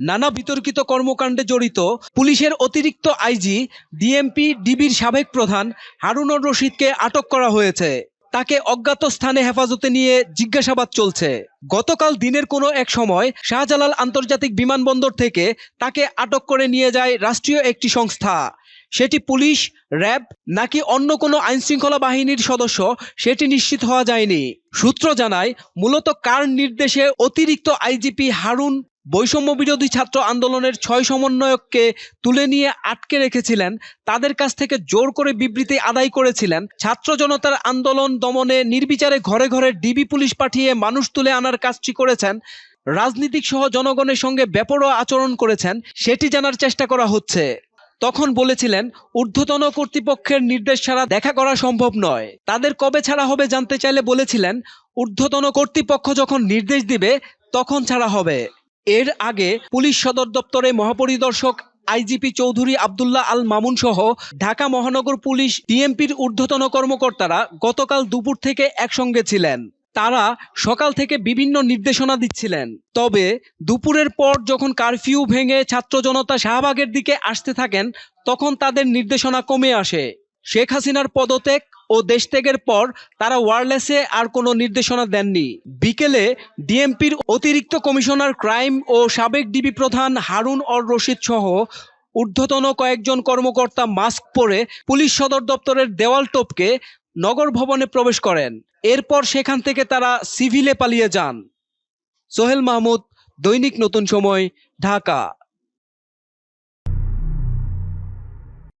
নানা বিতর্কিত কর্মকাণ্ডে জড়িত পুলিশের অতিরিক্ত আইজি, ডিএমপি, ডিবির সাবেক প্রধান হারুনুর রশিদকে আটক করা হয়েছে। তাকে অজ্ঞাত স্থানে হেফাজতে নিয়ে জিজ্ঞাসাবাদ চলছে। গতকাল দিনের কোনো এক সময় শাহজালাল আন্তর্জাতিক বিমানবন্দর থেকে তাকে আটক করে নিয়ে যায় রাষ্ট্রীয় একটি সংস্থা। সেটি পুলিশ, র্যাব নাকি অন্য কোনো আইনশৃঙ্খলা বাহিনীর সদস্য সেটি নিশ্চিত হওয়া যায়নি। সূত্র জানায়, মূলত কার নির্দেশে অতিরিক্ত আইজিপি হারুন বৈষম্য বিরোধী ছাত্র আন্দোলনের ছয় সমন্বয়ককে তুলে নিয়ে আটকে রেখেছিলেন, তাদের কাছ থেকে জোর করে বিবৃতি আদায় করেছিলেন। ছাত্র জনতার আন্দোলন দমনে নির্বিচারে ঘরে ঘরে ডিবি পুলিশ পাঠিয়ে মানুষ তুলে আনার কাজটি করেছেন। রাজনীতিক সহ জনগণের সঙ্গে বেপরোয়া আচরণ করেছেন, সেটি জানার চেষ্টা করা হচ্ছে। তখন বলেছিলেন, ঊর্ধ্বতন কর্তৃপক্ষের নির্দেশ ছাড়া দেখা করা সম্ভব নয়। তাদের কবে ছাড়া হবে জানতে চাইলে বলেছিলেন, ঊর্ধ্বতন কর্তৃপক্ষ যখন নির্দেশ দিবে, তখন ছাড়া হবে। এর আগে পুলিশ সদর দপ্তরে মহাপরিদর্শক আইজিপি চৌধুরী আবদুল্লাহ আল মামুন সহ ঢাকা মহানগর পুলিশ, ডিএমপির ঊর্ধ্বতন কর্মকর্তারা গতকাল দুপুর থেকে একসঙ্গে ছিলেন। তারা সকাল থেকে বিভিন্ন নির্দেশনা দিচ্ছিলেন। তবে দুপুরের পর যখন কারফিউ ভেঙে ছাত্র জনতা শাহবাগের দিকে আসতে থাকেন, তখন তাদের নির্দেশনা কমে আসে। শেখ হাসিনার পদত্যাগ ও দেশত্যাগের পর তারা ওয়ারলেসে আর কোনো নির্দেশনা দেননি। বিকেলে ডিএমপির অতিরিক্ত কমিশনার ক্রাইম ও সাবেক ডিবি প্রধান হারুন অর রশিদ সহ ঊর্ধ্বতন কয়েকজন কর্মকর্তা মাস্ক পরে পুলিশ সদর দপ্তরের দেওয়াল টপকে নগর ভবনে প্রবেশ করেন। এরপর সেখান থেকে তারা সিভিলে পালিয়ে যান। সোহেল মাহমুদ, দৈনিক নতুন সময়, ঢাকা।